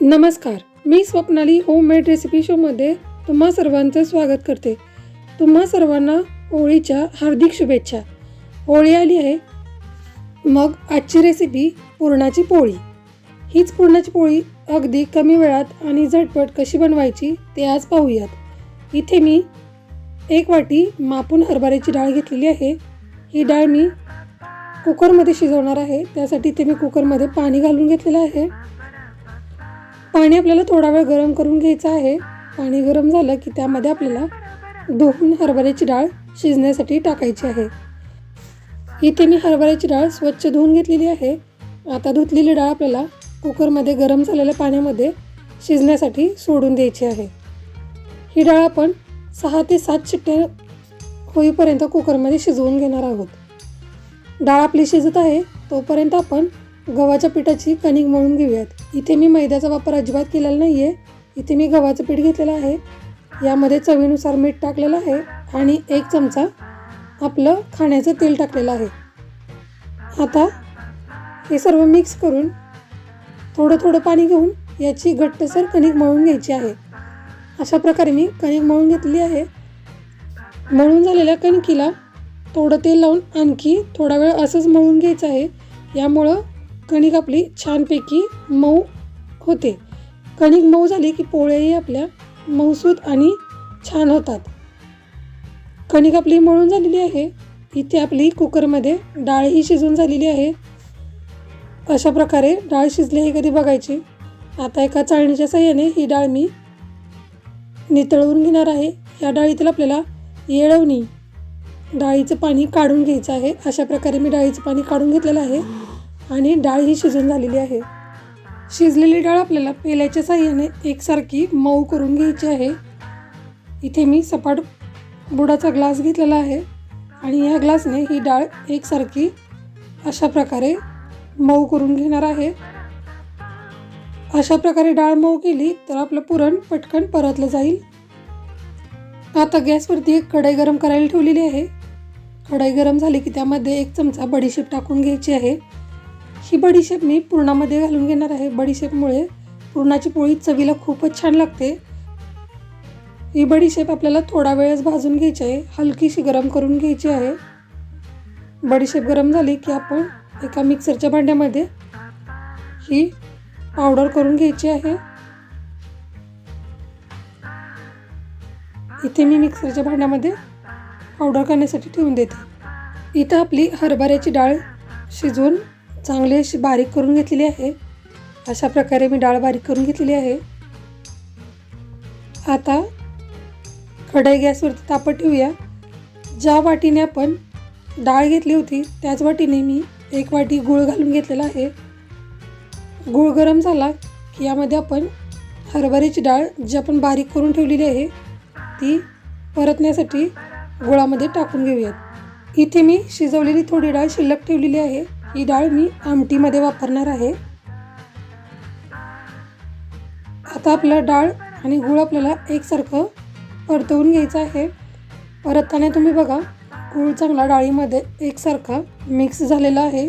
नमस्कार मी Swapnali homemade recipe शोमध्ये तुम्हा सर्वांचं स्वागत करते. तुम्हा सर्वांना होळीच्या हार्दिक शुभेच्छा. होळी आली आहे. मग आजची रेसिपी पुरणाची पोळी. हीच पुरणाची पोळी अगदी कमी वेळात आणि झटपट कशी बनवायची ते आज पाहूयात. इथे मी एक वाटी मापून हरभऱ्याची डाळ घेतलेली आहे. ही डाळ मी कुकरमध्ये शिजवणार आहे. त्यासाठी ते मी कुकरमध्ये पाणी घालून घेतलेलं आहे. पाणी आपल्याला थोडा वेळ गरम करून घ्यायचं आहे. पाणी गरम झालं की त्यामध्ये आपल्याला धुवून हरभऱ्याची डाळ शिजण्यासाठी टाकायची आहे. इथे मी हरभऱ्याची डाळ स्वच्छ धुवून घेतलेली आहे. आता धुतलेली डाळ आपल्याला कुकरमध्ये गरम झालेल्या पाण्यामध्ये शिजण्यासाठी सोडून द्यायची आहे. ही डाळ आपण सहा ते सात शिट्ट्या होईपर्यंत कुकरमध्ये शिजवून घेणार आहोत. डाळ आपली शिजत आहे तोपर्यंत आपण गव्हाच्या पिठाची कणिक मळून घेऊयात. इथे मी मैद्याचा वापर अजिबात केलेला नाही आहे इथे मी गव्हाचं पीठ घेतलेलं आहे. यामध्ये चवीनुसार मीठ टाकलेलं आहे आणि एक चमचा आपलं खाण्याचं तेल टाकलेलं आहे. आता हे सर्व मिक्स करून थोडं थोडं पाणी घेऊन याची घट्टसर कणिक मळून घ्यायची आहे. अशा प्रकारे मी कणिक मळून घेतली आहे. मळून झालेल्या कणकीला थोडं तेल लावून आणखी थोडा वेळ असंच मळून घ्यायचं आहे. यामुळं कणिक आपली छानपैकी मऊ होते. कणिक मऊ झाली की पोळ्याही आपल्या मऊसूत आणि छान होतात. कणिक आपली मळून झालेली आहे. इथे आपली कुकरमध्ये डाळही शिजून झालेली आहे. अशा प्रकारे डाळ शिजली हे कधी बघायची? आता एका चाळणीच्या साह्याने ही डाळ मी नितळवून घेणार आहे. या डाळीतील आपल्याला येळवणी डाळीचं पाणी काढून घ्यायचं आहे. अशा प्रकारे मी डाळीचं पाणी काढून घेतलेलं आहे. आणि डाळ ही शिजून झालेली आहे. शिजलेली डाळ आपल्याला पेल्याच्या साह्याने एकसारखी मऊ करून घ्यायची आहे. इथे मी सपाट बुडाचा ग्लास घेतलेला आहे आणि ह्या ग्लासने ही डाळ एकसारखी अशा प्रकारे मऊ करून घेणार आहे. अशा प्रकारे डाळ मऊ केली तर आपलं पुरण पटकन परतलं जाईल. आता गॅसवरती एक कढई गरम करायला ठेवलेली आहे. कढई गरम झाली की त्यामध्ये एक चमचा बडीशेप टाकून घ्यायची आहे. ही बडीशेप मी पुरणामध्ये घालून घेणार आहे. बडीशेपमुळे पुरणाची पोळी चवीला खूपच छान लागते. ही बडीशेप आपल्याला थोडा वेळच भाजून घ्यायची आहे. हलकीशी गरम करून घ्यायची आहे. बडीशेप गरम झाली की आपण एका मिक्सरच्या भांड्यामध्ये ही पावडर करून घ्यायची आहे. इथे मी मिक्सरच्या भांड्यामध्ये पावडर करण्यासाठी ठेवून देते. इथं आपली हरभऱ्याची डाळ शिजवून चांगली अशी बारीक करून घेतलेली आहे. अशा प्रकारे मी डाळ बारीक करून घेतलेली आहे. आता कढई गॅसवरती तापत ठेवूया. ज्या वाटीने आपण डाळ घेतली होती त्याच वाटीने मी एक वाटी गूळ घालून घेतलेला आहे. गूळ गरम झाला की यामध्ये आपण हरभऱ्याची डाळ जी आपण बारीक करून ठेवलेली आहे ती परतण्यासाठी गुळामध्ये टाकून घेऊयात. इथे मी शिजवलेली थोडी डाळ शिल्लक ठेवलेली आहे. ही डाळ मी आमटीमध्ये वापरणार आहे. आता आपलं डाळ आणि गूळ आपल्याला एकसारखं परतवून घ्यायचं आहे. परतताना तुम्ही बघा गूळ चांगला डाळीमध्ये एकसारखा मिक्स झालेला आहे.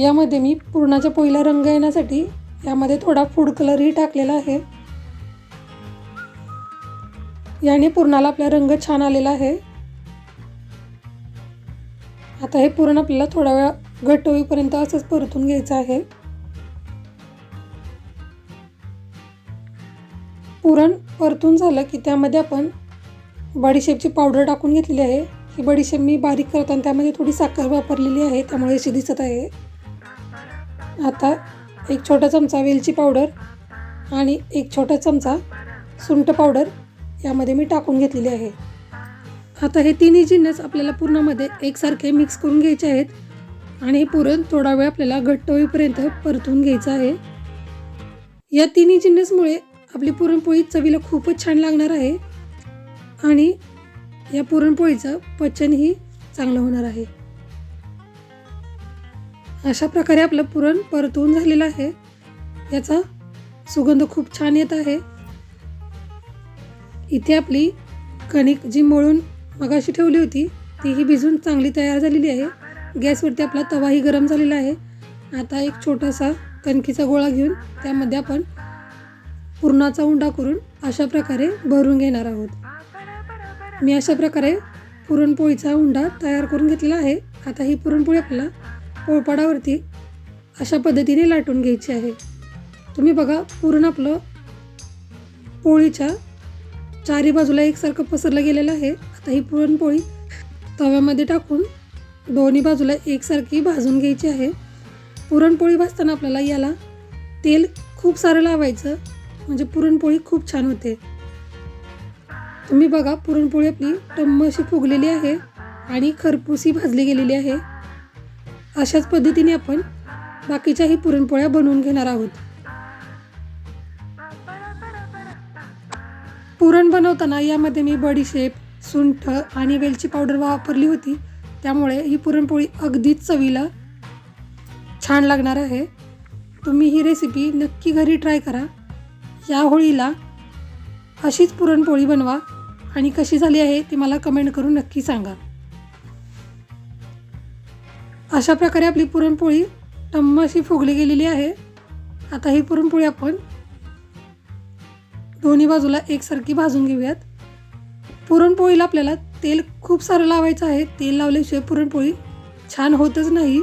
यामध्ये मी पुरणाच्या पोळीला रंग येण्यासाठी यामध्ये थोडा फूड कलरही टाकलेला आहे. याने पुरणाला आपला रंग छान आलेला आहे. आता हे पुरण आपल्याला थोडा वेळ घट्ट होईपर्यंत असंच परतून घ्यायचं आहे. पुरण परतून झालं की त्यामध्ये आपण बडीशेपची पावडर टाकून घेतलेली आहे. ही बडीशेप मी बारीक करताना त्यामध्ये थोडी साखर वापरलेली आहे त्यामुळे अशी दिसत आहे. आता एक छोटा चमचा वेलची पावडर आणि एक छोटा चमचा सुंठ पावडर यामध्ये मी टाकून घेतलेली आहे. आता हे तिन्ही जिन्नस आपल्याला पुरणामध्ये एकसारखे मिक्स करून घ्यायचे आहेत. आणि हे पुरण थोडा वेळ आपल्याला घट्ट होईपर्यंत परतून घ्यायचं आहे. या तिन्ही जिन्नसमुळे आपली पुरणपोळी चवीला खूपच छान लागणार आहे. आणि या पुरणपोळीचं पचनही चांगलं होणार आहे. अशा प्रकारे आपलं पुरण परतवून झालेलं आहे. याचा सुगंध खूप छान येत आहे. इथे आपली कणिक जी मळून मगाशी ठेवली होती. तीही भिजून चांगली तयार झालेली आहे. गॅसवरती आपला तवाही गरम झालेला आहे. आता एक छोटासा कणकीचा गोळा घेऊन त्यामध्ये आपण पुरणाचा उंडा करून अशा प्रकारे भरून घेणार आहोत. मी अशा प्रकारे पुरणपोळीचा उंडा तयार करून घेतलेला आहे. आता ही पुरणपोळी आपल्याला पोळपाडावरती अशा पद्धतीने लाटून घ्यायची आहे. तुम्ही बघा पुरण आपलं पोळीच्या चारी बाजूला एकसारखं पसरलं गेलेलं आहे. आता ही पुरणपोळी तव्यामध्ये टाकून दोन्ही बाजूला एकसारखी भाजून घ्यायची आहे. पुरणपोळी भाजताना आपल्याला याला तेल खूप सारं लावायचं म्हणजे पुरणपोळी खूप छान होते. तुम्ही बघा पुरणपोळी आपली टम्म अशी फुगलेली आहे आणि खरपूसी भाजली गेलेली आहे. अशाच पद्धतीने आपण बाकीच्याही पुरणपोळ्या बनवून घेणार आहोत. पुरण बनवताना यामध्ये मी बडीशेप सुंठ आणि वेलची पावडर वापरली होती. त्यामुळे ही पुरणपोळी अगदीच चवीला छान लागणार आहे. तुम्ही ही रेसिपी नक्की घरी ट्राय करा. या होळीला अशीच पुरणपोळी बनवा. आणि कशी झाली आहे ती मला कमेंट करून नक्की सांगा. अशा प्रकारे आपली पुरणपोळी टम्माशी फुगली गेलेली आहे. आता ही पुरणपोळी आपण दोन्ही बाजूला एकसारखी भाजून घेऊयात. पुरणपोळीला आपल्याला तेल खूप सारं लावायचं आहे. तेल लावल्याशिवाय पुरणपोळी छान होतच नाही.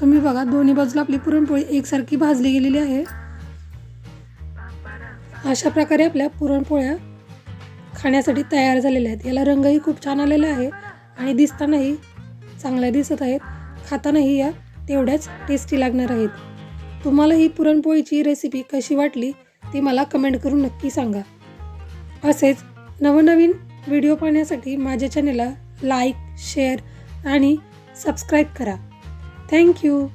तुम्ही बघा दोन्ही बाजूला आपली पुरणपोळी एकसारखी भाजली गेलेली आहे. अशा प्रकारे आपल्या पुरणपोळ्या खाण्यासाठी तयार झालेल्या आहेत. याला रंगही खूप छान आलेला आहे आणि दिसतानाही चांगल्या दिसत आहेत. खातानाही या तेवढ्याच टेस्टी लागणार आहेत. तुम्हाला ही पुरणपोळीची रेसिपी कशी वाटली ती मला कमेंट करून नक्की सांगा. असेच नवनवीन व्हिडिओ पाहण्यासाठी माझ्या चॅनलला लाईक शेअर आणि सबस्क्राईब करा. Thank you